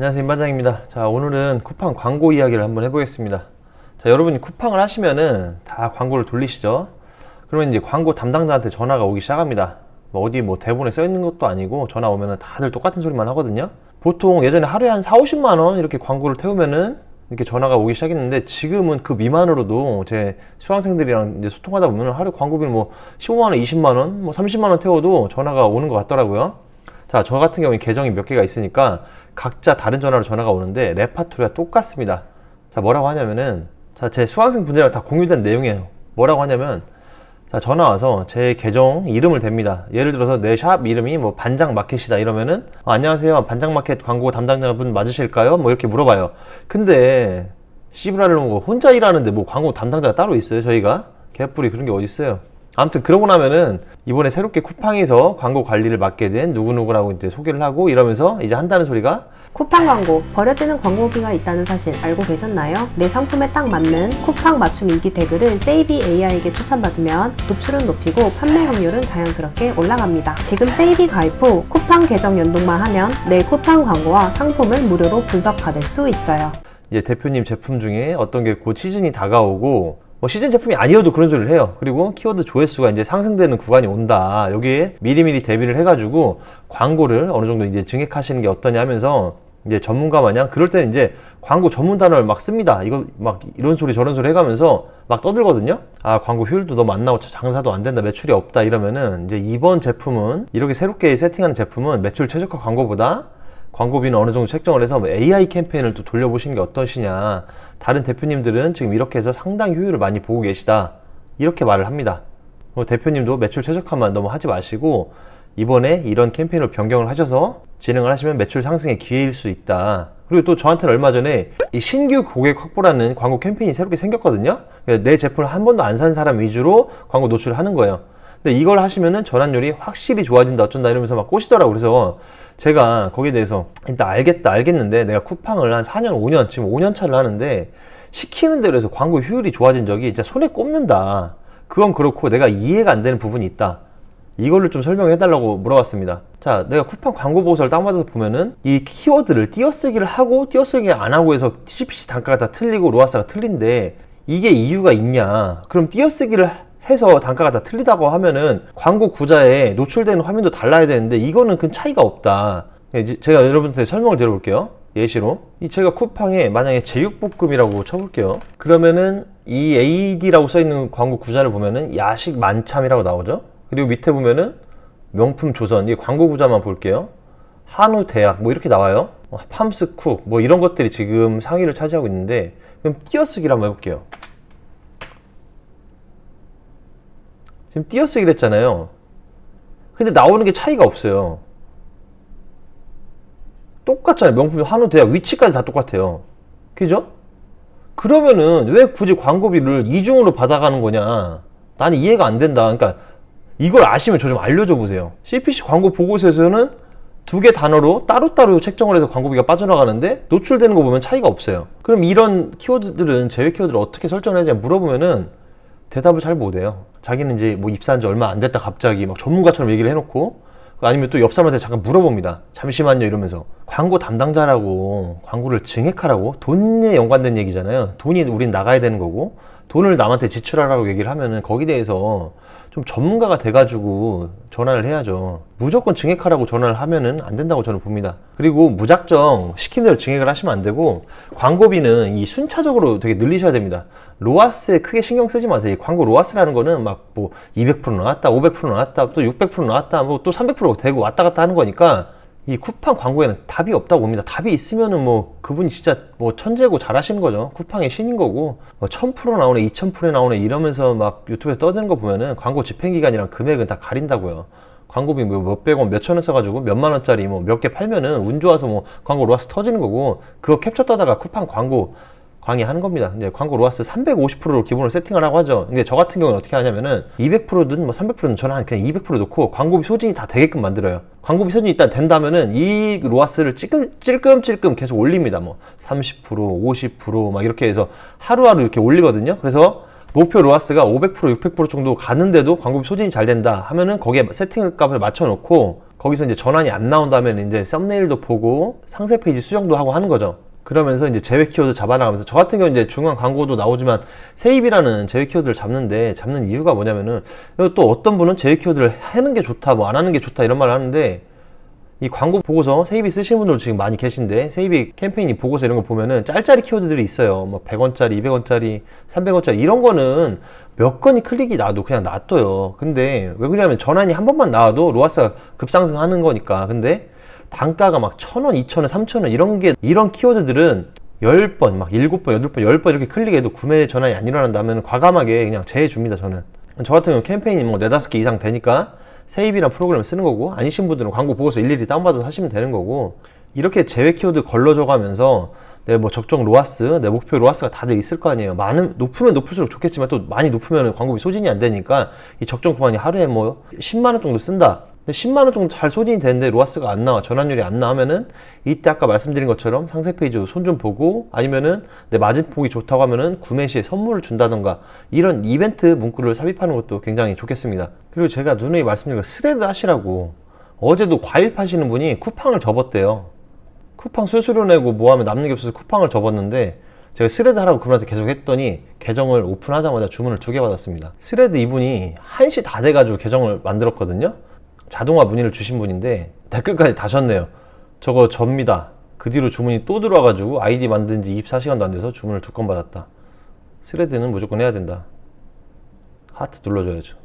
안녕하세요 임반장입니다. 자 오늘은 쿠팡 광고 이야기를 한번 해보겠습니다. 자 여러분이 쿠팡을 하시면은 다 광고를 돌리시죠. 그러면 이제 광고 담당자한테 전화가 오기 시작합니다. 뭐 어디 뭐 대본에 써 있는 것도 아니고 전화 오면은 다들 똑같은 소리만 하거든요. 보통 예전에 하루에 한 4, 50만 원 이렇게 광고를 태우면은 이렇게 전화가 오기 시작했는데 지금은 그 미만으로도 제 수강생들이랑 이제 소통하다 보면 하루 광고비는 뭐 15만 원, 20만 원, 뭐 30만 원 태워도 전화가 오는 것 같더라고요. 자, 저 같은 경우에 계정이 몇 개가 있으니까 각자 다른 전화로 전화가 오는데 레파토리가 똑같습니다. 자, 뭐라고 하냐면은 자, 제 수강생 분들이랑 다 공유된 내용이에요. 뭐라고 하냐면 자, 전화 와서 제 계정 이름을 댑니다. 예를 들어서 내 샵 이름이 뭐 반장 마켓이다 이러면은 어, 안녕하세요. 반장 마켓 광고 담당자분 맞으실까요? 뭐 이렇게 물어봐요. 근데 씨브라를 뭐 혼자 일하는데 뭐 광고 담당자가 따로 있어요, 저희가? 개뿔이 그런 게 어디 있어요? 아무튼 그러고 나면은 이번에 새롭게 쿠팡에서 광고 관리를 맡게 된 누구누구라고 이제 소개를 하고 이러면서 이제 한다는 소리가 쿠팡 광고, 버려지는 광고비가 있다는 사실 알고 계셨나요? 내 상품에 딱 맞는 쿠팡 맞춤 인기 태그를 세이비 AI에게 추천받으면 노출은 높이고 판매 확률은 자연스럽게 올라갑니다. 지금 세이비 가입 후 쿠팡 계정 연동만 하면 내 쿠팡 광고와 상품을 무료로 분석받을 수 있어요. 이제 대표님 제품 중에 어떤 게 곧 시즌이 다가오고 뭐 시즌 제품이 아니어도 그런 소리를 해요. 그리고 키워드 조회수가 이제 상승되는 구간이 온다. 여기에 미리미리 대비를 해가지고 광고를 어느 정도 이제 증액하시는 게 어떠냐 하면서 이제 전문가 마냥 그럴 때는 이제 광고 전문 단어를 막 씁니다. 이거 막 이런 소리 저런 소리 해가면서 막 떠들거든요. 아 광고 효율도 너무 안 나오고 장사도 안 된다, 매출이 없다 이러면은 이제 이번 제품은 이렇게 새롭게 세팅하는 제품은 매출 최저가 광고보다 광고비는 어느 정도 책정을 해서 뭐 AI 캠페인을 또 돌려보시는 게 어떠시냐. 다른 대표님들은 지금 이렇게 해서 상당히 효율을 많이 보고 계시다. 이렇게 말을 합니다. 뭐 대표님도 매출 최적화만 너무 하지 마시고 이번에 이런 캠페인을 변경을 하셔서 진행을 하시면 매출 상승의 기회일 수 있다. 그리고 또 저한테는 얼마 전에 이 신규 고객 확보라는 광고 캠페인이 새롭게 생겼거든요. 내 제품을 한 번도 안 산 사람 위주로 광고 노출을 하는 거예요. 근데 이걸 하시면은 전환율이 확실히 좋아진다 어쩐다 이러면서 막 꼬시더라고 그래서 제가 거기에 대해서 일단 알겠다 알겠는데 내가 쿠팡을 한 4년 5년 지금 5년 차를 하는데 시키는 대로 해서 광고 효율이 좋아진 적이 진짜 손에 꼽는다. 그건 그렇고 내가 이해가 안 되는 부분이 있다. 이거를 좀 설명해 달라고 물어봤습니다. 자 내가 쿠팡 광고 보고서를 다운받아서 보면은 이 키워드를 띄어쓰기를 하고 띄어쓰기 안 하고 해서 CPC 단가가 다 틀리고 로아스가 틀린데 이게 이유가 있냐? 그럼 띄어쓰기를 해서 단가가 다 틀리다고 하면은 광고 구자에 노출되는 화면도 달라야 되는데 이거는 큰 차이가 없다. 이제 제가 여러분한테 설명을 드려볼게요. 예시로 이 제가 쿠팡에 만약에 제육볶음이라고 쳐볼게요. 그러면은 이 AD라고 써 있는 광고 구자를 보면은 야식 만참이라고 나오죠. 그리고 밑에 보면은 명품 조선 이 광고 구자만 볼게요. 한우 대학 뭐 이렇게 나와요. 어, 팜스쿡 뭐 이런 것들이 지금 상위를 차지하고 있는데 그럼 띄어쓰기를 한번 해볼게요. 지금 띄어쓰기를 했잖아요. 근데 나오는 게 차이가 없어요. 똑같잖아요. 명품 한우 대학 위치까지 다 똑같아요. 그죠? 그러면은 왜 굳이 광고비를 이중으로 받아가는 거냐? 나는 이해가 안 된다. 그러니까 이걸 아시면 저 좀 알려줘 보세요. CPC 광고 보고서에서는 두 개 단어로 따로따로 책정을 해서 광고비가 빠져나가는데 노출되는 거 보면 차이가 없어요. 그럼 이런 키워드들은 제외 키워드를 어떻게 설정해야 되냐 물어보면은 대답을 잘 못해요. 자기는 이제 뭐 입사한 지 얼마 안 됐다 갑자기 막 전문가처럼 얘기를 해놓고 아니면 또 옆 사람한테 잠깐 물어봅니다. 잠시만요 이러면서 광고 담당자라고 광고를 증액하라고 돈에 연관된 얘기잖아요. 돈이 우린 나가야 되는 거고 돈을 남한테 지출하라고 얘기를 하면은 거기에 대해서 좀 전문가가 돼가지고 전화를 해야죠. 무조건 증액하라고 전화를 하면은 안 된다고 저는 봅니다. 그리고 무작정 시킨 대로 증액을 하시면 안 되고 광고비는 이 순차적으로 되게 늘리셔야 됩니다. 로아스에 크게 신경 쓰지 마세요. 이 광고 로아스라는 거는 막 뭐 200% 나왔다, 500% 나왔다, 또 600% 나왔다, 뭐 또 300% 되고 왔다 갔다 하는 거니까 이 쿠팡 광고에는 답이 없다고 봅니다. 답이 있으면은 뭐 그분이 진짜 뭐 천재고 잘하시는 거죠. 쿠팡의 신인 거고 뭐 1000% 나오네, 2000% 나오네 이러면서 막 유튜브에서 떠드는 거 보면은 광고 집행 기간이랑 금액은 다 가린다고요. 광고비 뭐 몇백 원, 몇천 원 써가지고 몇만 원짜리 뭐 몇 개 팔면은 운 좋아서 뭐 광고 로아스 터지는 거고 그거 캡처 떠다가 쿠팡 광고 광의하는 겁니다. 이제 광고 로아스 350%로 기본으로 세팅을 하고 하죠. 근데 저 같은 경우는 어떻게 하냐면은 200%든 뭐 300%든 저는 한 그냥 200% 놓고 광고비 소진이 다 되게끔 만들어요. 광고비 소진이 일단 된다면은 이 로아스를 찔끔 찔끔찔끔 계속 올립니다. 뭐 30%, 50%막 이렇게 해서 하루하루 이렇게 올리거든요. 그래서 목표 로아스가 500%, 600% 정도 가는데도 광고비 소진이 잘 된다 하면은 거기에 세팅 값을 맞춰 놓고 거기서 이제 전환이 안 나온다면 이제 썸네일도 보고 상세 페이지 수정도 하고 하는 거죠. 그러면서 이제 제외 키워드 잡아나가면서 저 같은 경우 이제 중간 광고도 나오지만 세입이라는 제외 키워드를 잡는데 잡는 이유가 뭐냐면은 또 어떤 분은 제외 키워드를 하는 게 좋다 뭐 안 하는 게 좋다 이런 말을 하는데 이 광고 보고서 세이비 쓰시는 분들 지금 많이 계신데 세이비 캠페인이 보고서 이런 거 보면은 짤짤이 키워드들이 있어요. 뭐 100원짜리, 200원짜리, 300원짜리 이런 거는 몇 건이 클릭이 나도 그냥 놔둬요. 근데 왜 그러냐면 전환이 한 번만 나와도 로아스가 급상승하는 거니까. 근데 단가가 막 1000원, 2000원, 3000원 이런 게 이런 키워드들은 10번, 막 7번, 8번, 10번 이렇게 클릭해도 구매 전환이 안 일어난다면 과감하게 그냥 제해 줍니다, 저는. 저 같은 경우 캠페인이 뭐 4, 5개 이상 되니까 세입이란 프로그램을 쓰는 거고 아니신 분들은 광고 보고서 일일이 다운받아서 하시면 되는 거고 이렇게 제외 키워드 걸러줘 가면서 내 뭐 적정 로아스, 내 목표 로아스가 다들 있을 거 아니에요. 많은 높으면 높을수록 좋겠지만 또 많이 높으면 광고비 소진이 안 되니까 이 적정 구간이 하루에 뭐 10만 원 정도 쓴다. 근데 10만 원 정도 잘 소진이 되는데 로아스가 안 나와 전환율이 안 나오면은 이때 아까 말씀드린 것처럼 상세 페이지 손 좀 보고 아니면은 내 마진폭이 좋다고 하면은 구매 시에 선물을 준다던가 이런 이벤트 문구를 삽입하는 것도 굉장히 좋겠습니다. 그리고 제가 누누이 말씀드린 거 스레드 하시라고 어제도 과일 파시는 분이 쿠팡을 접었대요. 쿠팡 수수료 내고 뭐 하면 남는 게 없어서 쿠팡을 접었는데 제가 스레드 하라고 그분한테 계속 했더니 계정을 오픈하자마자 주문을 두 개 받았습니다. 스레드 이분이 1시 다 돼가지고 계정을 만들었거든요. 자동화 문의를 주신 분인데 댓글까지 다셨네요. 저거 접니다. 그 뒤로 주문이 또 들어와가지고 아이디 만든 지 24시간도 안 돼서 주문을 두 건 받았다. 스레드는 무조건 해야 된다. 하트 눌러줘야죠.